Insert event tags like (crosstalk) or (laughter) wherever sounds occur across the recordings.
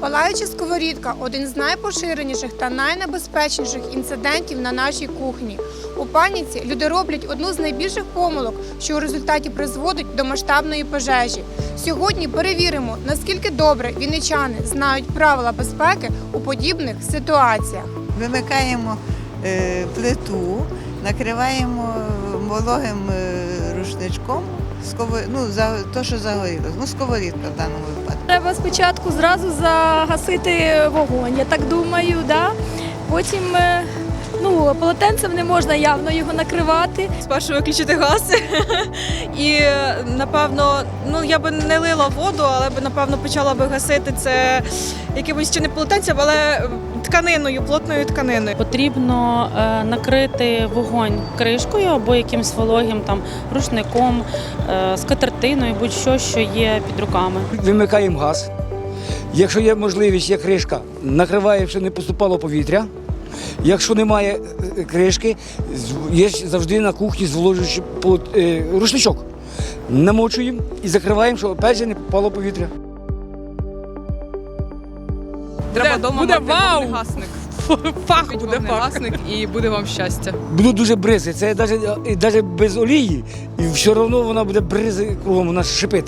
Палаюча сковорідка один з найпоширеніших та найнебезпечніших інцидентів на нашій кухні. У паніці люди роблять одну з найбільших помилок, що у результаті призводить до масштабної пожежі. Сьогодні перевіримо, наскільки добре вінничани знають правила безпеки у подібних ситуаціях. Вимикаємо е, плиту, накриваємо вологим е, рушничком, сково- ну, за те, що загорілося. Ну, сковорідка в даному випадку. Треба спочатку зразу загасити вогонь, я так думаю, да? потім е, ну, полотенцем не можна явно його накривати. спершу виключити газ. І напевно, ну я би не лила воду, але би напевно почала би гасити це якимось чи не полотенцем, але тканиною, плотною тканиною. Потрібно е, накрити вогонь кришкою або якимсь вологим там рушником, е, скатертиною, будь-що, що є під руками. Вимикаємо газ. Якщо є можливість, є кришка, накриваємо, щоб не поступало повітря. Якщо немає е, кришки, є завжди на кухні зволожуючий е, рушничок. Намочуємо і закриваємо, щоб опять же не попало повітря. Треба вдома буде мати вау! вогнегасник. (laughs) Фах буде вогнегасник і буде вам щастя. Будуть дуже бризи. Це навіть, навіть без олії, і все одно вона буде бризи кругом, вона шипить.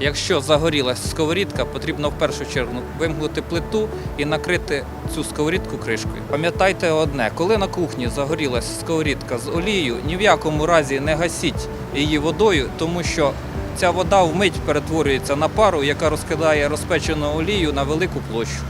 Якщо загорілась сковорідка, потрібно в першу чергу вимкнути плиту і накрити цю сковорідку кришкою. Пам'ятайте одне, коли на кухні загорілась сковорідка з олією, ні в якому разі не гасіть її водою, тому що ця вода вмить перетворюється на пару, яка розкидає розпечену олію на велику площу.